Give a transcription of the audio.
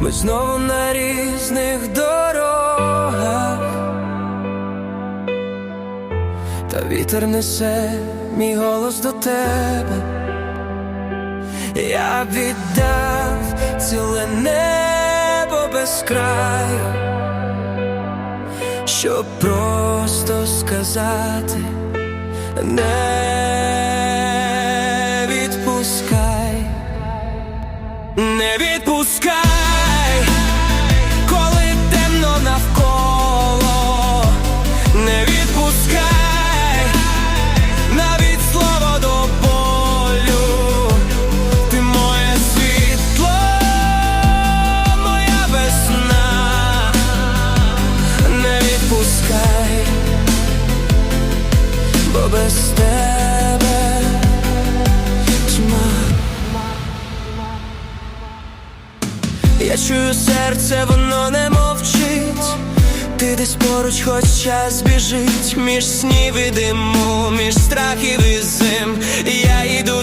Ми знову на різних дорогах, та вітер несе мій голос до тебе, я віддав ціле небо без краю щоб просто сказати? Не відпускай, не відпускай, Я чую серце, воно не мовчить. Ти десь поруч, хоч час біжить між снів і диму, між страхів і зим. Я йду